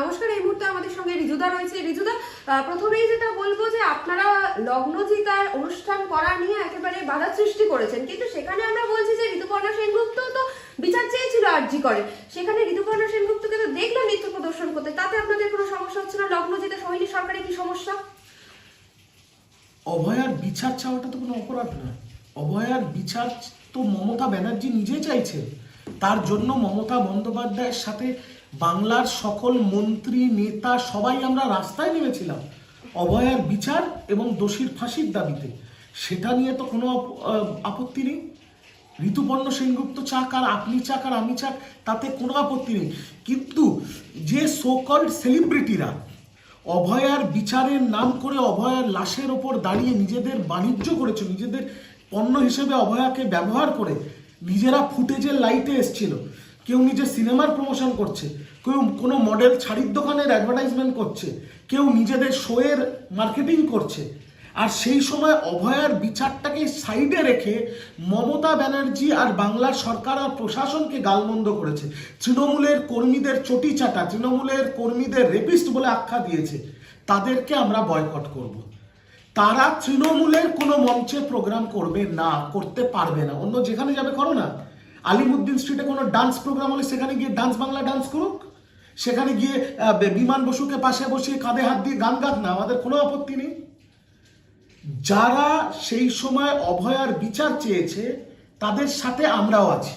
নমস্কার, এই মুহূর্তে আমাদের সঙ্গে রিজুদা রয়েছে। রিজুদা প্রথমেই যেটা বলব যে আপনারা লগ্নজিতার অনুষ্ঠান করা নিয়ে একেবারে বাধা সৃষ্টি করেছেন। কিন্তু সেখানে আমরা বলছি যে ঋতুপর্ণা সেনগুপ্ত তো বিচার চেয়েছিল আর্জি করে। সেখানে ঋতুপর্ণা সেনগুপ্তকে তো দেখলাম নৃত্য প্রদর্শন করতে। তাতে আপনাদের কোনো সমস্যা হচ্ছে না? লগ্নজিতা সোহিনী সরকারের কি সমস্যা? অভয়ার বিচার চাওয়াটা তো কোনো অপরাধ না অভয়ার বিচার তো মমতা ব্যানার্জি নিজে চাইছে তার জন্য মমতা বন্দ্যোপাধ্যায়ের সাথে বাংলার সকল মন্ত্রী, নেতা, সবাই আমরা রাস্তায় নেমেছিলাম অভয়ার বিচার এবং দোষীর ফাঁসির দাবিতে। সেটা নিয়ে তো কোনো আপত্তি নেই। ঋতুপর্ণ সেনগুপ্ত চাক আর আপনি চাক আর আমি চাক, তাতে কোনো আপত্তি নেই। কিন্তু যে সোকল্ড সেলিব্রিটিরা অভয়ার বিচারের নাম করে অভয়ার লাশের ওপর দাঁড়িয়ে নিজেদের বাণিজ্য করেছে, নিজেদের পণ্য হিসেবে অভয়াকে ব্যবহার করে নিজেরা ফুটেজের লাইটে এসছিল। কেউ নিজের সিনেমার প্রমোশন করছে, কেউ কোনো মডেল শাড়ির দোকানের অ্যাডভার্টাইজমেন্ট করছে, কেউ নিজেদের শোয়ের মার্কেটিং করছে। আর সেই সময় অভয়ার বিচারটাকে সাইডে রেখে মমতা ব্যানার্জি আর বাংলার সরকার আর প্রশাসনকে গালমন্দ করেছে। তৃণমূলের কর্মীদের চটি চাটা, তৃণমূলের কর্মীদের রেপিস্ট বলে আখ্যা দিয়েছে। তাদেরকে আমরা বয়কট করব। তারা তৃণমূলের কোনো মঞ্চে প্রোগ্রাম করবে না, করতে পারবে না। অন্য যেখানে যাবে করো না। আলিমুদ্দিন স্ট্রিটে কোনো ডান্স প্রোগ্রাম হলে সেখানে গিয়ে ডান্স বাংলা ডান্স করুক? সেখানে গিয়ে বিমান বসুকে পাশে বসিয়ে কাঁধে হাত দিয়ে গান গাক না, আমাদের কোনো আপত্তি নেই। যারা সেই সময় অভয়ার বিচার চেয়েছে, তাদের সাথে আমরাও আছি।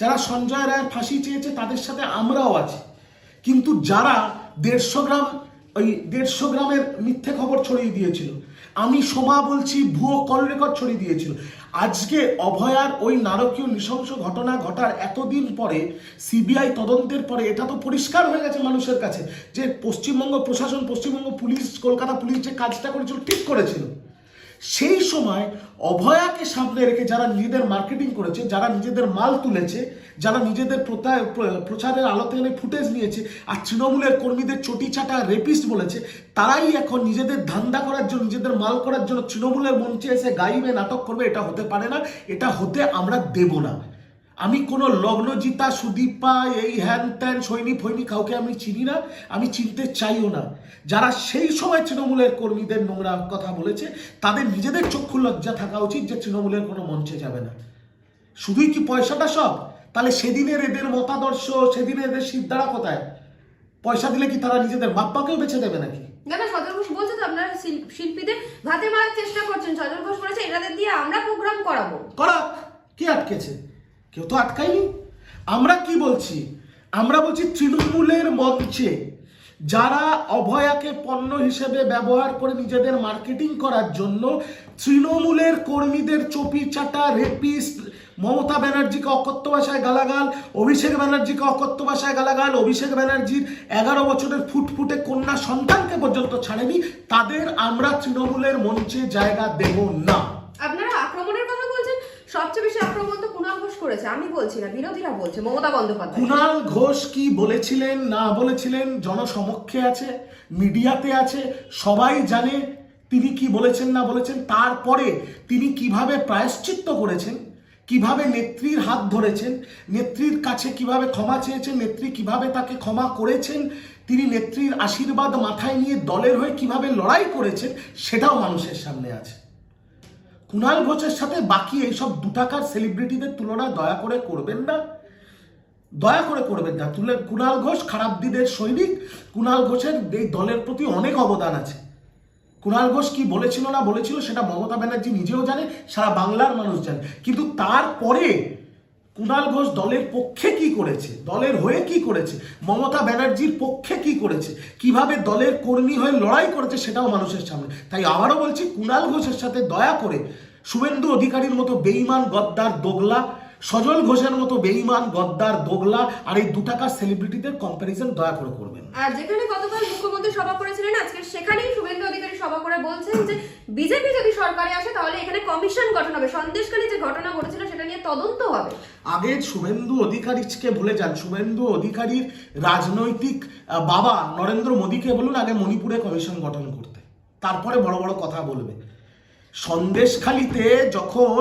যারা সঞ্জয় রায়ের ফাঁসি চেয়েছে, তাদের সাথে আমরাও আছি। কিন্তু যারা দেড়শো গ্রাম ওই দেড়শো গ্রামের মিথ্যে খবর ছড়িয়ে দিয়েছিল। আমি সোমা বলছি, ভুয়ো কল রেকর্ড ছড়িয়ে দিয়েছিল। আজকে অভয়ার ওই নারকীয় নৃশংস ঘটনা ঘটার এতদিন পরে, সিবিআই তদন্তের পরে, এটা তো পরিষ্কার হয়ে গেছে মানুষের কাছে যে পশ্চিমবঙ্গ প্রশাসন, পশ্চিমবঙ্গ পুলিশ, কলকাতা পুলিশ যে কাজটা করেছিল, ঠিক করেছিল। সেই সময় অভয়াকে সামনে রেখে যারা নিজেদের মার্কেটিং করেছে, যারা নিজেদের মাল তুলেছে, যারা নিজেদের প্রচারের আলোতে এনে ফুটেজ নিয়েছে, আর তৃণমূলের কর্মীদের চটি চাটা রেপিস্ট বলেছে, তারাই এখন নিজেদের ধান্দা করার জন্য, নিজেদের মাল করার জন্য তৃণমূলের মঞ্চে এসে গাইবে, নাটক করবে, এটা হতে পারে না, এটা হতে আমরা দেব না। আমি কোনো লগ্নজিতা সুদীপা এই হ্যান ত্যান সৈনিক ফৈনিক কাউকে আমি চিনি না আমি চিনতে চাইও না। যারা সেই সময় তৃণমূলের কর্মীদের নোংরা কথা বলেছে তাদের নিজেদের চক্ষু লজ্জা থাকা উচিত যে তৃণমূলের কোনো মঞ্চে যাবে না। শুধুই কি পয়সাটা সব? তাহলে সেদিনের এদের মতাদর্শ সেদিনের এদের সিদ্ধারা কোথায়? পয়সা দিলে কি তারা নিজেদের বাপ্পাকেও বেছে দেবে নাকি? না না সজল ঘোষ বলছে তো আপনারা শিল্পীদের ভাতে মারার চেষ্টা করছেন। সজল ঘোষ বলেছে এনাদের দিয়ে আমরা প্রোগ্রাম করাবো। করা কে আটকেছে? কেউ তো আটকায়নি? আমরা কি বলছি? আমরা বলছি তৃণমূলের মঞ্চে যারা অভয়াকে পণ্য হিসেবে ব্যবহার করে নিজেদের মার্কেটিং করার জন্য তৃণমূলের কর্মীদের চপি চাটা রেপিস্ট মমতা ব্যানার্জিকে অকথ্য ভাষায় গালাগাল, অভিষেক ব্যানার্জিকে অকথ্য ভাষায় গালাগাল, অভিষেক ব্যানার্জির এগারো বছরের ফুটফুটে কন্যা সন্তানকে পর্যন্ত ছাড়েনি, তাদের আমরা তৃণমূলের মঞ্চে জায়গা দেব না আপনারা আক্রমণের কথা বলছেন সবচেয়ে বেশি আক্রমণ তো কুণাল ঘোষ করেছে, আমি বলছি না, বিরোধীরা বলছে, মমতা বন্দ্যোপাধ্যায়। কুণাল ঘোষ কি বলেছিলেন, না বলেছিলেন, জনসমক্ষে আছে, মিডিয়াতে আছে, সবাই জানে তিনি কি বলেছেন, না বলেছেন, তারপরে তিনি কীভাবে প্রায়শ্চিত্ত করেছেন, কীভাবে নেত্রীর হাত ধরেছেন, নেত্রীর কাছে কীভাবে ক্ষমা চেয়েছেন, নেত্রী কীভাবে তাকে ক্ষমা করেছেন, তিনি নেত্রীর আশীর্বাদ মাথায় নিয়ে দলের হয়ে কীভাবে লড়াই করেছেন, সেটাও মানুষের সামনে আছে। কুণাল ঘোষের সাথে বাকি এইসব দু টাকার সেলিব্রিটিদের তুলনা দয়া করে করবেন না। দয়া করে করবেন না। তুলে কুণাল ঘোষ খারাপ দিনের সৈনিক। কুণাল ঘোষের এই দলের প্রতি অনেক অবদান আছে। কুণাল ঘোষ কি বলেছিল না বলেছিল সেটা মমতা ব্যানার্জি নিজেও জানে, সারা বাংলার মানুষ জানে। কিন্তু তারপরে কুণাল ঘোষ দলের পক্ষে কি করেছে? দলের হয়ে কি করেছে? মমতা ব্যানার্জির পক্ষে কি করেছে? কীভাবে দলের কর্মী হয়ে লড়াই করেছে সেটাও মানুষের সামনে। তাই আবারও বলছি, কুণাল ঘোষের সাথে দয়া করে শুভেন্দু অধিকারীর মতো বেইমান গদ্দার দোগলা, সজল ঘোষের মতো বেইমান গদ্দার দোগলা আর এই দু টাকার সেলিব্রিটিদের কম্প্যারিজন দয়া করে করবেন। আর যেখানে গতকাল মুখ্যমন্ত্রী সভা করেছিলেন, আজকে সেখানেই শুভেন্দু অধিকারী সভা করে বলছেন যে, বিজেপি যদি সরকারে আসে, তাহলে এখানে কমিশন গঠন হবে। সন্দেশখালী যে ঘটনা ঘটেছিল, সেটা নিয়ে তদন্ত হবে। আগে শুভেন্দু অধিকারীকে ভুলে যান। শুভেন্দু অধিকারীর রাজনৈতিক বাবা নরেন্দ্র মোদীকে বলুন, আগে মণিপুরে কমিশন গঠন করতে। তারপরে বড় বড় কথা বলবে। সন্দেশখালিতে যখন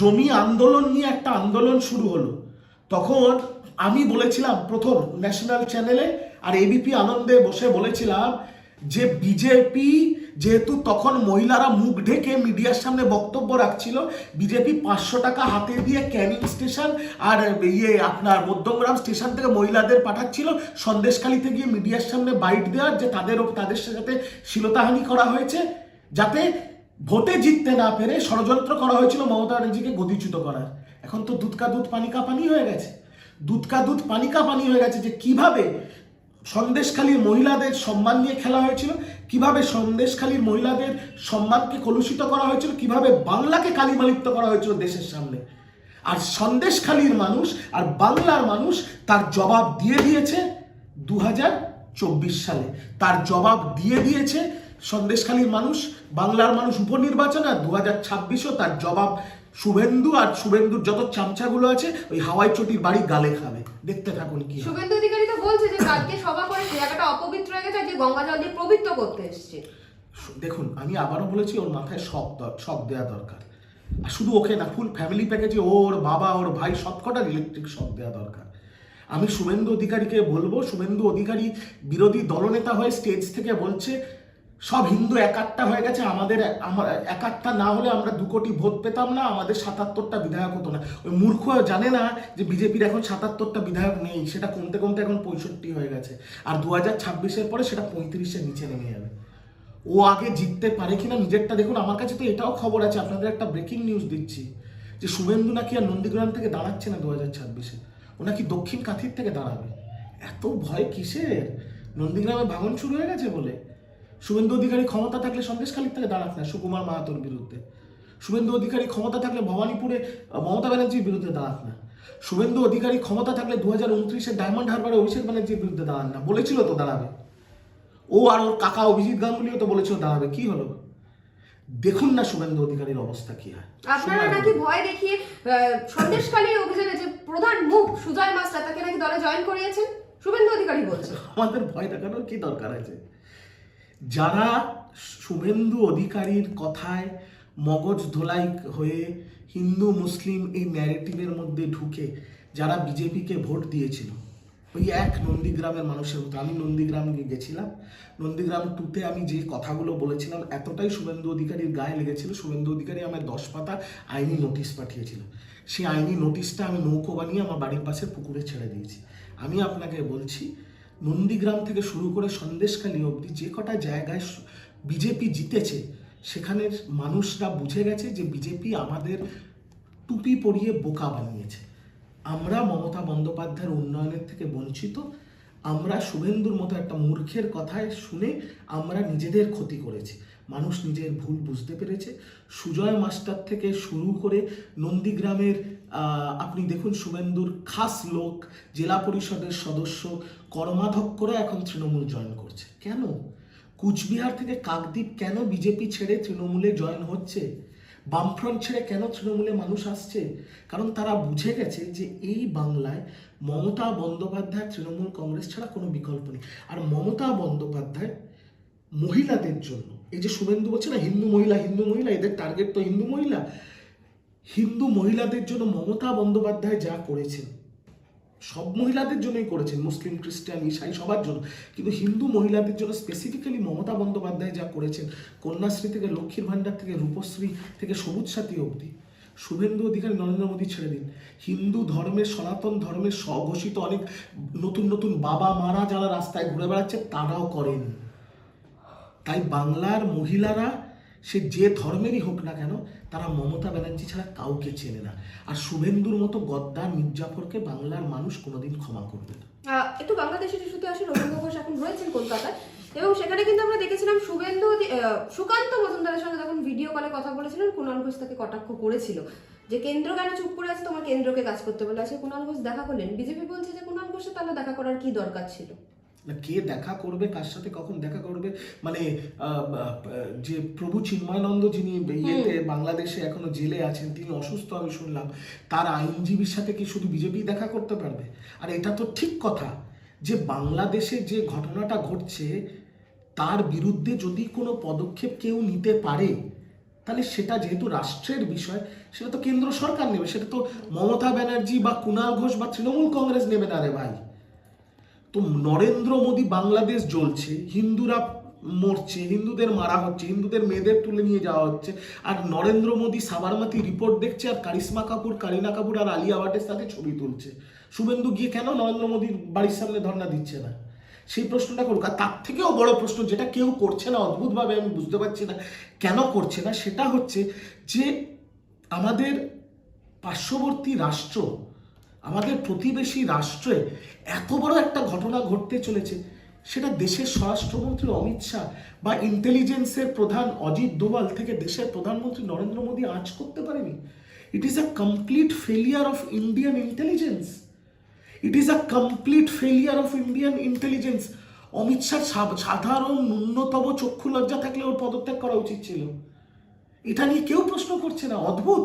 জমি আন্দোলন নিয়ে একটা আন্দোলন শুরু হলো, তখন আমি বলেছিলাম প্রথম ন্যাশনাল চ্যানেলে আর এবিপি আনন্দে বসে বলেছিলাম যে বিজেপি যেহেতু তখন মহিলারা মুখ ঢেকে মিডিয়ার সামনে বক্তব্য রাখছিল বিজেপি পাঁচশো টাকা হাতে দিয়ে ক্যানিং স্টেশন আর ইয়ে আপনার মধ্যমগ্রাম স্টেশন থেকে মহিলাদের পাঠাচ্ছিল। সন্দেশখালিতে গিয়ে মিডিয়ার সামনে বাইট দেওয়ার যে তাদের তাদের সাথে শিলতাহানি করা হয়েছে, যাতে ভোটে জিততে না পেরে ষড়যন্ত্র করা হয়েছিল মমতা ব্যানার্জিকে গদিচ্যুত করার। এখন তো দুধকা দুধ পানিকা পানি হয়ে গেছে। দুধকা দুধ পানিকা পানি হয়ে গেছে যে কীভাবে সন্দেশখালীর মহিলাদের সম্মান নিয়ে খেলা হয়েছিল। কীভাবে সন্দেশখালীর মহিলাদের সম্মানকে কলুষিত করা হয়েছিল, কীভাবে বাংলাকে কালিমালিপ্ত করা হয়েছিল দেশের সামনে। আর সন্দেশখালীর মানুষ আর বাংলার মানুষ তার জবাব দিয়ে দিয়েছে দু সালে। তার জবাব দিয়ে দিয়েছে সন্দেশখালীর মানুষ, বাংলার মানুষ উপনির্বাচন, আর দু হাজার তার জবাব শুভেন্দু আর শুভেন্দুর যত চামচাগুলো আছে ওই হাওয়াই চটির বাড়ি গালে খাবে। দেখতে থাকুন কি শুভেন্দু অধিকারী তো বলছে যে কালকে সভা করে সে জায়গাটা অপবিত্র হয়ে গেছে যে গঙ্গা জল দিয়ে পবিত্র করতে এসছে। দেখুন আমি আবারও বলেছি ওর মাথায় শখ শখ দেওয়া দরকার। আর শুধু ওকে না ফুল ফ্যামিলি প্যাকেজে ওর বাবা ওর ভাই সবকটার ইলেকট্রিক শখ দেওয়া দরকার। আমি শুভেন্দু অধিকারীকে বলব শুভেন্দু অধিকারী বিরোধী দলনেতা হয়ে স্টেজ থেকে বলছে সব হিন্দু একাত্তা হয়ে গেছে, আমাদের একাত্তা না হলে আমরা দু কোটি ভোট পেতাম না, আমাদের সাতাত্তরটা বিধায়ক হতো না। ওই মূর্খ জানে না যে বিজেপির এখন সাতাত্তরটা বিধায়ক নেই, সেটা কমতে কমতে এখন পঁয়ষট্টি হয়ে গেছে। আর দু হাজার ছাব্বিশের পরে সেটা পঁয়ত্রিশের নিচে নেমে যাবে। ও আগে জিততে পারে কিনা নিজেরটা দেখুন, আমার কাছে তো এটাও খবর আছে, আপনাদের একটা ব্রেকিং নিউজ দিচ্ছি। যে শুভেন্দু নাকি আর নন্দীগ্রাম থেকে দাঁড়াচ্ছে না দু হাজার ছাব্বিশে? ও নাকি দক্ষিণ কাথির থেকে দাঁড়াবে? এত ভয় কিসের? নন্দীগ্রামে ভাঙন শুরু হয়ে গেছে বলে। শুভেন্দু অধিকারী ক্ষমতা থাকলে সন্দেশখালীর থেকে দাঁড়াক না সুকুমার মাহাতোর বিরুদ্ধে। শুভেন্দু অধিকারী ক্ষমতা থাকলে ভবানীপুরে মমতা ব্যানার্জির বিরুদ্ধে দাঁড়াক না। শুভেন্দু অধিকারী ক্ষমতা থাকলে দু হাজার উনত্রিশে ডায়মন্ড হারবারে অভিষেক ব্যানার্জির বিরুদ্ধে দাঁড়ান না। বলেছিল তো দাঁড়াবে। ও আর ওর কাকা অভিজিৎ গাঙ্গুলিও তো বলেছিল দাঁড়াবে। কি হলো? দেখুন না শুভেন্দু অধিকারীর অবস্থা কি হয়। আপনারা নাকি ভয় দেখিয়ে আহ, সন্দেশখালীর অভিযানে যে প্রধান মুখ সুজয় মাস্টার তাকে নাকি দলে জয়েন করিয়েছেন? শুভেন্দু অধিকারী বলছে। আমাদের ভয় দেখানোর কি দরকার আছে? যারা শুভেন্দু অধিকারীর কথায় মগজ ধোলাই হয়ে হিন্দু মুসলিম এই ন্যারেটিভের মধ্যে ঢুকে যারা বিজেপিকে ভোট দিয়েছিল। ওই এক নন্দীগ্রামের মানুষের মতো। আমি নন্দীগ্রাম গেছিলাম। নন্দীগ্রাম টুতে আমি যে কথাগুলো বলেছিলাম, এতটাই শুভেন্দু অধিকারীর গায়ে লেগেছিল। শুভেন্দু অধিকারী আমার দশ পাতা আইনি নোটিশ পাঠিয়েছিল। সেই আইনি নোটিশটা আমি নৌকো বানিয়ে আমার বাড়ির পাশে পুকুরে ছেড়ে দিয়েছি। আমি আপনাকে বলছি নন্দীগ্রাম থেকে শুরু করে সন্দেশখালী অবধি যে কটা জায়গায় বিজেপি জিতেছে, সেখানের মানুষরা বুঝে গেছে যে বিজেপি আমাদের টুপি পরিয়ে বোকা বানিয়েছে। আমরা মমতা বন্দ্যোপাধ্যায়ের উন্নয়নের থেকে বঞ্চিত, আমরা শুভেন্দুর মতো একটা মূর্খের কথায় শুনে আমরা নিজেদের ক্ষতি করেছি। মানুষ নিজের ভুল বুঝতে পেরেছে। সুজয় মাস্টার থেকে শুরু করে নন্দীগ্রামের আপনি দেখুন শুভেন্দুর খাস লোক, জেলা পরিষদের সদস্য, কর্মাধ্যক্ষরা এখন তৃণমূল জয়েন করছে। কেন? কুচবিহার থেকে কাকদ্বীপ কেন বিজেপি ছেড়ে তৃণমূলে জয়েন হচ্ছে? বামফ্রন্ট ছেড়ে কেন তৃণমূলে মানুষ আসছে? কারণ তারা বুঝে গেছে যে এই বাংলায় মমতা বন্দ্যোপাধ্যায় তৃণমূল কংগ্রেস ছাড়া কোনো বিকল্প নেই। আর মমতা বন্দ্যোপাধ্যায় মহিলাদের জন্য। এই যে শুভেন্দু বলছে না, হিন্দু মহিলা হিন্দু মহিলা, এদের টার্গেট তো হিন্দু মহিলা। হিন্দু মহিলাদের জন্য মমতা বন্দ্যোপাধ্যায় যা করেছেন, সব মহিলাদের জন্যই করেছেন, মুসলিম, খ্রিস্টান, ইসাই, সবার জন্য। কিন্তু হিন্দু মহিলাদের জন্য স্পেসিফিক্যালি মমতা বন্দ্যোপাধ্যায় যা করেছেন, কন্যাশ্রী থেকে লক্ষ্মীর ভাণ্ডার থেকে রূপশ্রী থেকে সবুজ সাথী অবধি, শুভেন্দু অধিকারী নরেন্দ্র মোদী ছেড়ে দিন। হিন্দু ধর্মের, সনাতন ধর্মের স্বঘোষিত অনেক নতুন নতুন বাবা মারা যারা রাস্তায় ঘুরে বেড়াচ্ছে, তারাও করেন। তাই বাংলার মহিলারা সে যে ধর্মেরই হোক না কেন, তারা মমতা ব্যানার্জি ছাড়া কাউকে চেনে না। আর শুভেন্দুর মতো গদ্দার মির্জাফরকে বাংলার মানুষ কোনোদিন ক্ষমা করবে না। একটু বাংলাদেশের ইস্যুতে আসেন রবীন্দ্র ঘোষ এখন রয়েছেন কলকাতায়। এবং সেখানে কিন্তু আমরা দেখেছিলাম শুভেন্দু সুকান্ত মজুমদারের সঙ্গে যখন ভিডিও কলে কথা বলেছিলেন, কুণাল ঘোষ তাকে কটাক্ষ করেছিল যে, কেন্দ্র কেন চুপ করে আছে? তোমার কেন্দ্রকে কাজ করতে বলে আছে কুণাল ঘোষ দেখা করলেন। বিজেপি বলছে যে, কুণাল ঘোষের তাহলে দেখা করার কি দরকার ছিল? কে দেখা করবে কার সাথে কখন দেখা করবে? মানে যে প্রভু চিন্ময়ানন্দ যিনি ইয়েতে বাংলাদেশে এখনও জেলে আছেন তিনি অসুস্থ আমি শুনলাম তার আইনজীবীর সাথে কি শুধু বিজেপি দেখা করতে পারবে? আর এটা তো ঠিক কথা যে বাংলাদেশে যে ঘটনাটা ঘটছে তার বিরুদ্ধে যদি কোনো পদক্ষেপ কেউ নিতে পারে তাহলে সেটা যেহেতু রাষ্ট্রের বিষয় সেটা তো কেন্দ্র সরকার নেবে সেটা তো মমতা ব্যানার্জি বা কুণাল ঘোষ বা তৃণমূল কংগ্রেস নেবে না রে ভাই। তো নরেন্দ্র মোদী বাংলাদেশ জ্বলছে, হিন্দুরা মরছে, হিন্দুদের মারা হচ্ছে, হিন্দুদের মেয়েদের তুলে নিয়ে যাওয়া হচ্ছে, আর নরেন্দ্র মোদী সাবারমাতি রিপোর্ট দেখছে আর কারিশ্মা কাপুর, কারিনা কাপুর আর আলিয়া ভাটের সাথে ছবি তুলছে। শুভেন্দু গিয়ে কেন নরেন্দ্র মোদীর বাড়ির সামনে ধর্ণা দিচ্ছে না? সেই প্রশ্নটা করুক। আর তার থেকেও বড় প্রশ্ন যেটা কেউ করছে না, অদ্ভুতভাবে আমি বুঝতে পারছি না কেন করছে না, সেটা হচ্ছে যে আমাদের পার্শ্ববর্তী রাষ্ট্র আমাদের প্রতিবেশী রাষ্ট্রে এত বড় একটা ঘটনা ঘটতে চলেছে। সেটা দেশের স্বরাষ্ট্রমন্ত্রী অমিত শাহ বা ইন্টেলিজেন্সের প্রধান অজিত দোভাল থেকে দেশের প্রধানমন্ত্রী নরেন্দ্র মোদী আজ করতে পারেনি। It is a complete failure of Indian intelligence it is a complete failure of Indian intelligence Amit Shah সাধারণ ন্যূনতম চক্ষু লজ্জা থাকলে ওর পদত্যাগ করা উচিত ছিল। এটা নিয়ে কেউ প্রশ্ন করছে না। অদ্ভুত!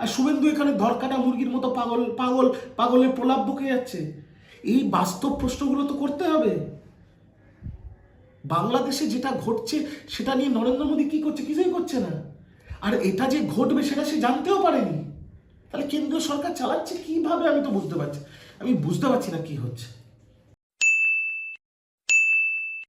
আর শুভেন্দু এখানে ধরকাটা মুরগির মতো পাগল পাগল, পাগলের প্রলাপ বকে যাচ্ছে। এই বাস্তব প্রশ্নগুলো তো করতে হবে। বাংলাদেশে যেটা ঘটছে, সেটা নিয়ে নরেন্দ্র মোদী কি করছে কিছুই করছে না। আর এটা যে ঘটবে সেটা সে জানতেও পারেনি। তাহলে কেন্দ্রীয় সরকার চালাচ্ছে কীভাবে আমি তো বুঝতে পারছি আমি বুঝতে পারছি না কি হচ্ছে।